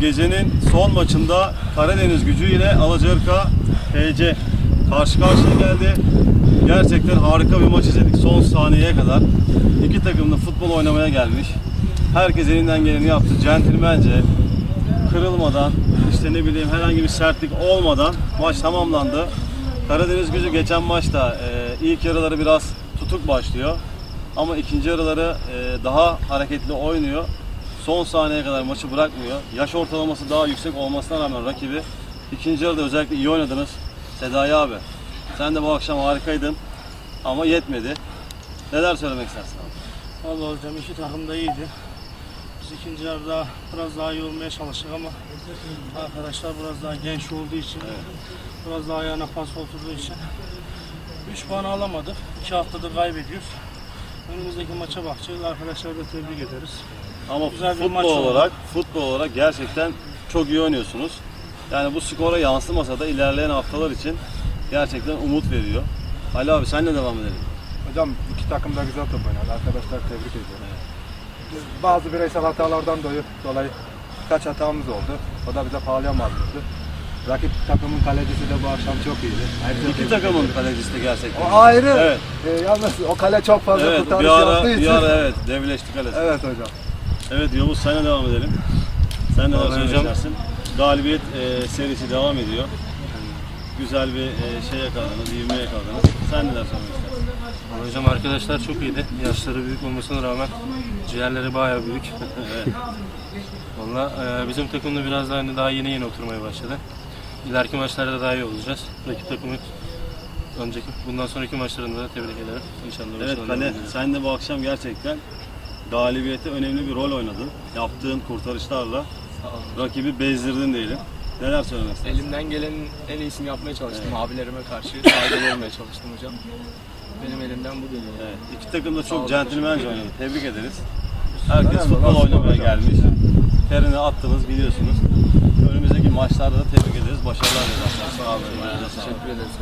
Gecenin son maçında Karadeniz gücü ile Alacaırka TC karşı karşıya geldi. Gerçekten harika bir maç izledik son saniyeye kadar. İki takım da futbol oynamaya gelmiş. Herkes elinden geleni yaptı. Centilmence, kırılmadan, işte ne bileyim herhangi bir sertlik olmadan maç tamamlandı. Karadeniz gücü geçen maçta e, ilk yarıları biraz tutuk başlıyor. Ama ikinci yarıları e, daha hareketli oynuyor. Son saniyeye kadar maçı bırakmıyor. Yaş ortalaması daha yüksek olmasına rağmen rakibi ikinci yarıda özellikle iyi oynadınız. Sedai abi sen de bu akşam harikaydın ama yetmedi. Neler söylemek istersin abi? Vallahi hocam iki takım da iyiydi. Biz ikinci yarıda biraz daha iyi olmaya çalıştık ama arkadaşlar biraz daha genç olduğu için, biraz daha ayağına pas oturduğu için 3 puan alamadık. 2 haftadır kaybediyoruz. Önümüzdeki maça bakacağız. Arkadaşları da tebrik ederiz. Ama Güzel bir futbol maç oldu. olarak futbol olarak gerçekten çok iyi oynuyorsunuz. Yani bu skora yansımasa da ilerleyen haftalar için gerçekten umut veriyor. Ali abi senle devam edelim. Hocam iki takım da güzel top oynadı. Arkadaşlar tebrik ediyorum. Bazı bireysel hatalardan dolayı, dolayı kaç hatamız oldu. O da bize pahalıya mal oldu. Rakip takımın kalecisi de bu akşam çok iyiydi. Ayrıca İki tebrik takımın ediyorum. kalecisi de gerçekten. O ayrı. Evet. Ee, yalnız o kale çok fazla Evet, kurtarış bir ara, yaptığı için. bir ara evet devleştik kalesi. Evet. Evet hocam. Yavuz senle devam edelim. Sen neler istersin? Galibiyet e, serisi devam ediyor. Güzel bir e, şey yakaladınız, ivme yakaladınız. Sen neler söylemek istersin? Hocam arkadaşlar çok iyiydi. Yaşları büyük olmasına rağmen ciğerleri bayağı büyük. Evet. Valla e, bizim takım da biraz daha, hani daha yeni yeni oturmaya başladı. İleriki maçlarda daha iyi olacağız. Rakip takımı önceki bundan sonraki maçlarında da tebrik ederim. İnşallah Evet Kale sen de bu akşam gerçekten galibiyete önemli bir rol oynadın. Yaptığın kurtarışlarla rakibi bezdirdin diyelim. Neler söylemek istersin? Elimden gelenin en iyisini yapmaya çalıştım. Abilerime karşı saygılı olmaya çalıştım hocam. Benim elimden bu geliyor. Evet, iki takım da çok centilmence oynadı. Tebrik ederiz. Herkes futbol oynamaya gelmiş. Terini attınız biliyorsunuz. Önümüzdeki maçlarda da tebrik ederiz. Başarılar dileriz. Sağ olun. Teşekkür ederiz.